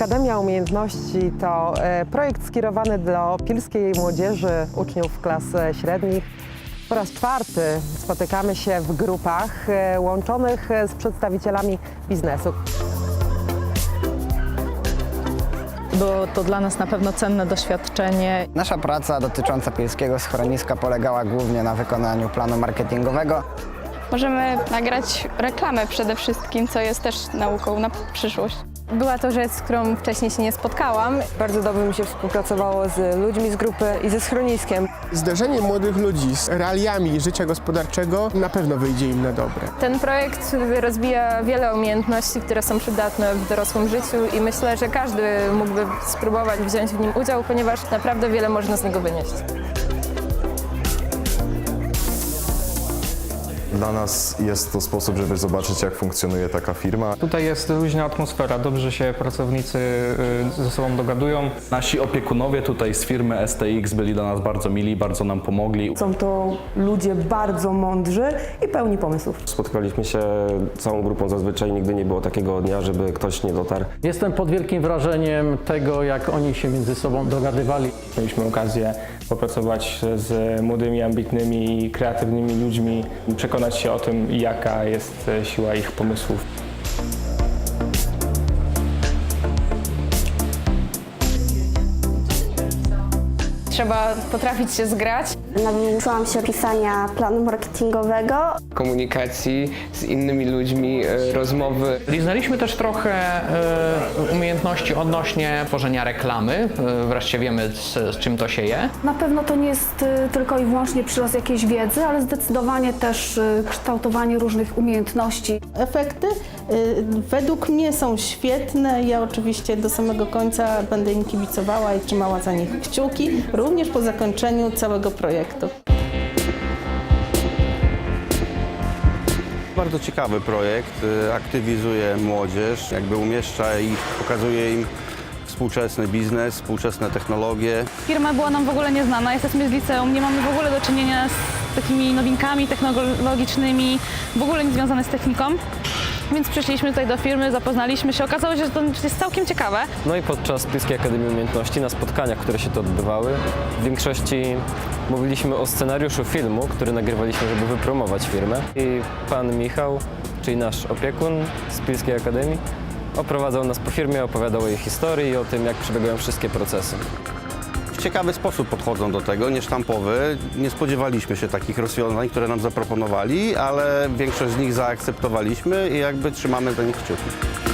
Akademia Umiejętności to e, projekt skierowany do pilskiej młodzieży, uczniów klas e, średnich. Po raz czwarty spotykamy się w grupach e, łączonych z przedstawicielami biznesu. Było to dla nas na pewno cenne doświadczenie. Nasza praca dotycząca Pilskiego Schroniska polegała głównie na wykonaniu planu marketingowego. Możemy nagrać reklamę przede wszystkim, co jest też nauką na przyszłość. Była to rzecz, z którą wcześniej się nie spotkałam. Bardzo dobrze mi się współpracowało z ludźmi z grupy i ze schroniskiem. Zderzenie młodych ludzi z realiami życia gospodarczego na pewno wyjdzie im na dobre. Ten projekt rozwija wiele umiejętności, które są przydatne w dorosłym życiu i myślę, że każdy mógłby spróbować wziąć w nim udział, ponieważ naprawdę wiele można z niego wynieść. Dla nas jest to sposób, żeby zobaczyć, jak funkcjonuje taka firma. Tutaj jest luźna atmosfera, dobrze się pracownicy y, ze sobą dogadują. Nasi opiekunowie tutaj z firmy STX byli dla nas bardzo mili, bardzo nam pomogli. Są to ludzie bardzo mądrzy i pełni pomysłów. Spotkaliśmy się całą grupą zazwyczaj, nigdy nie było takiego dnia, żeby ktoś nie dotarł. Jestem pod wielkim wrażeniem tego, jak oni się między sobą dogadywali. Mieliśmy okazję popracować z młodymi, ambitnymi i kreatywnymi ludźmi, przekonać się o tym, jaka jest e, siła ich pomysłów. Trzeba potrafić się zgrać. Nauczyłam się pisania planu marketingowego. Komunikacji z innymi ludźmi, e, rozmowy. Liznaliśmy też trochę e, umiejętności odnośnie tworzenia reklamy. E, wreszcie wiemy, z, z czym to się je. Na pewno to nie jest tylko i wyłącznie przyrost jakiejś wiedzy, ale zdecydowanie też kształtowanie różnych umiejętności. Efekty według mnie są świetne. Ja oczywiście do samego końca będę im kibicowała i trzymała za nich kciuki, również po zakończeniu całego projektu. Bardzo ciekawy projekt, y, aktywizuje młodzież, jakby umieszcza ich, pokazuje im współczesny biznes, współczesne technologie. Firma była nam w ogóle nieznana, jesteśmy z liceum, nie mamy w ogóle do czynienia z takimi nowinkami technologicznymi, w ogóle nie związane z techniką. Więc przyszliśmy tutaj do firmy, zapoznaliśmy się, okazało się, że to jest całkiem ciekawe. No i podczas Pilskiej Akademii Umiejętności, na spotkaniach, które się tu odbywały, w większości mówiliśmy o scenariuszu filmu, który nagrywaliśmy, żeby wypromować firmę. I pan Michał, czyli nasz opiekun z Pilskiej Akademii, oprowadzał nas po firmie, opowiadał o jej historii i o tym, jak przebiegają wszystkie procesy. Ciekawy sposób podchodzą do tego, niesztampowy. Nie spodziewaliśmy się takich rozwiązań, które nam zaproponowali, ale większość z nich zaakceptowaliśmy i jakby trzymamy za nich kciuki.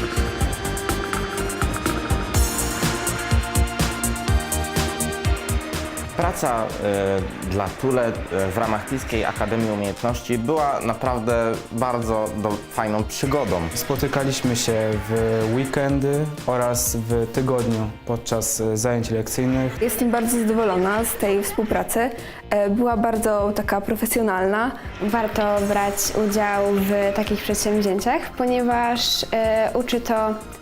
Praca e, dla Tule e, w ramach Pilskiej Akademii Umiejętności była naprawdę bardzo do, fajną przygodą. Spotykaliśmy się w weekendy oraz w tygodniu podczas e, zajęć lekcyjnych. Jestem bardzo zadowolona z tej współpracy. E, Była bardzo taka profesjonalna. Warto brać udział w takich przedsięwzięciach, ponieważ e, uczy to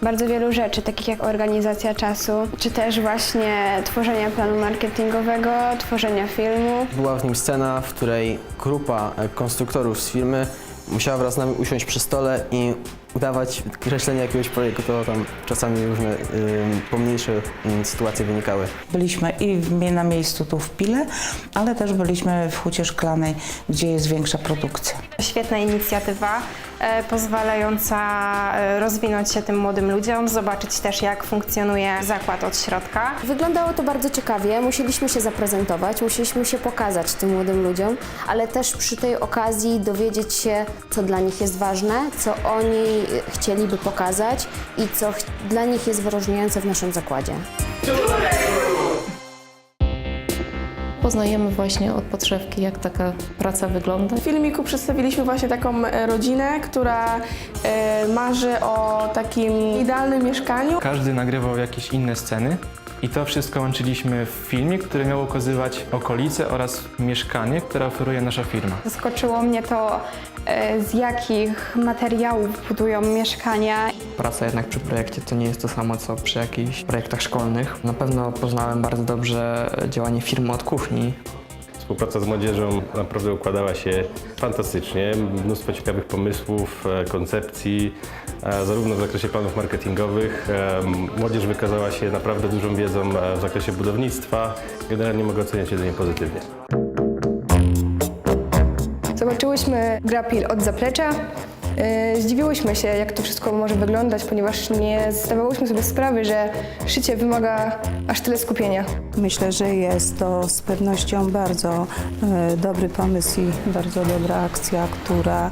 bardzo wielu rzeczy, takich jak organizacja czasu, czy też właśnie tworzenia planu marketingowego, tworzenia filmu. Była w nim scena, w której grupa e, konstruktorów z firmy musiała wraz z nami usiąść przy stole i udawać kreślenie jakiegoś projektu, to tam czasami różne y, pomniejsze y, sytuacje wynikały. Byliśmy i w, na miejscu tu w Pile, ale też byliśmy w Hucie Szklanej, gdzie jest większa produkcja. Świetna inicjatywa, e, pozwalająca e, rozwinąć się tym młodym ludziom, zobaczyć też jak funkcjonuje zakład od środka. Wyglądało to bardzo ciekawie, musieliśmy się zaprezentować, musieliśmy się pokazać tym młodym ludziom, ale też przy tej okazji dowiedzieć się, co dla nich jest ważne, co oni chcieliby pokazać i co ch- dla nich jest wyróżniające w naszym zakładzie. Poznajemy właśnie od podszewki, jak taka praca wygląda. W filmiku przedstawiliśmy właśnie taką e, rodzinę, która e, marzy o takim idealnym mieszkaniu. Każdy nagrywał jakieś inne sceny i to wszystko łączyliśmy w filmie, który miał ukazywać okolice oraz mieszkanie, które oferuje nasza firma. Zaskoczyło mnie to, e, z jakich materiałów budują mieszkania. Praca jednak przy projekcie to nie jest to samo, co przy jakichś projektach szkolnych. Na pewno poznałem bardzo dobrze działanie firmy od kuchni. Współpraca z młodzieżą naprawdę układała się fantastycznie. Mnóstwo ciekawych pomysłów, e, koncepcji, e, zarówno w zakresie planów marketingowych. E, Młodzież wykazała się naprawdę dużą wiedzą w zakresie budownictwa. Generalnie mogę oceniać jedynie pozytywnie. Zobaczyłyśmy grapil od zaplecza. Yy, Zdziwiłyśmy się, jak to wszystko może wyglądać, ponieważ nie zdawałyśmy sobie sprawy, że szycie wymaga aż tyle skupienia. Myślę, że jest to z pewnością bardzo e, dobry pomysł i bardzo dobra akcja, która e,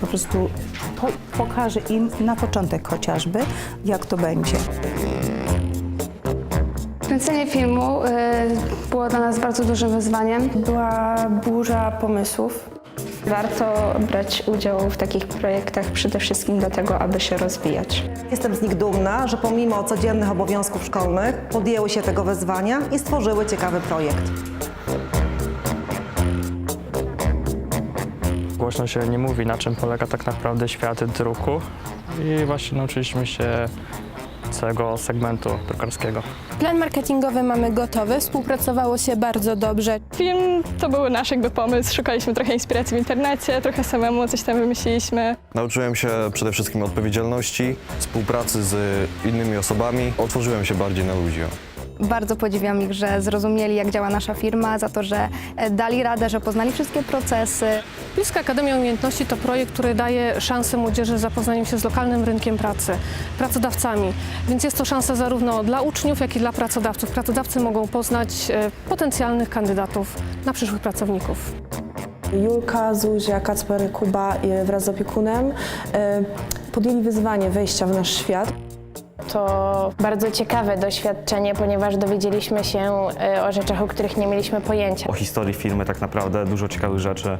po prostu po, pokaże im na początek chociażby, jak to będzie. Kręcenie filmu było dla nas bardzo dużym wyzwaniem. Była burza pomysłów. Warto brać udział w takich projektach przede wszystkim dlatego, aby się rozwijać. Jestem z nich dumna, że pomimo codziennych obowiązków szkolnych podjęły się tego wyzwania i stworzyły ciekawy projekt. Głośno się nie mówi, na czym polega tak naprawdę świat druku i właśnie nauczyliśmy się całego segmentu drukarskiego. Plan marketingowy mamy gotowy, współpracowało się bardzo dobrze. Film to był nasz jakby pomysł, szukaliśmy trochę inspiracji w internecie, trochę samemu coś tam wymyśliliśmy. Nauczyłem się przede wszystkim odpowiedzialności, współpracy z innymi osobami. Otworzyłem się bardziej na ludzi. Bardzo podziwiam ich, że zrozumieli, jak działa nasza firma, za to, że e, dali radę, że poznali wszystkie procesy. Pilska Akademia Umiejętności to projekt, który daje szansę młodzieży zapoznania się z lokalnym rynkiem pracy, pracodawcami. Więc jest to szansa zarówno dla uczniów, jak i dla pracodawców. Pracodawcy mogą poznać e, potencjalnych kandydatów na przyszłych pracowników. Julka, Zuzia, Kacper, Kuba e, wraz z opiekunem podjęli wyzwanie wejścia w nasz świat. To bardzo ciekawe doświadczenie, ponieważ dowiedzieliśmy się e, o rzeczach, o których nie mieliśmy pojęcia. O historii firmy tak naprawdę, dużo ciekawych rzeczy,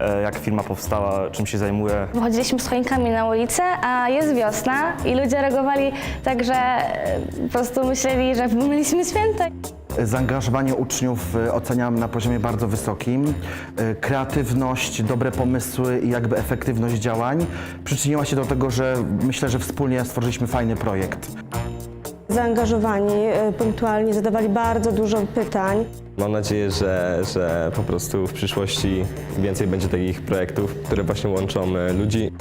e, jak firma powstała, czym się zajmuje. Wychodziliśmy z choinkami na ulicę, a jest wiosna i ludzie reagowali tak, że e, po prostu myśleli, że mieliśmy święta. Zaangażowanie uczniów e, oceniam na poziomie bardzo wysokim. E, Kreatywność, dobre pomysły i jakby efektywność działań przyczyniła się do tego, że myślę, że wspólnie stworzyliśmy fajny projekt. Zaangażowani, e, punktualnie zadawali bardzo dużo pytań. Mam nadzieję, że, że po prostu w przyszłości więcej będzie takich projektów, które właśnie łączą e, ludzi.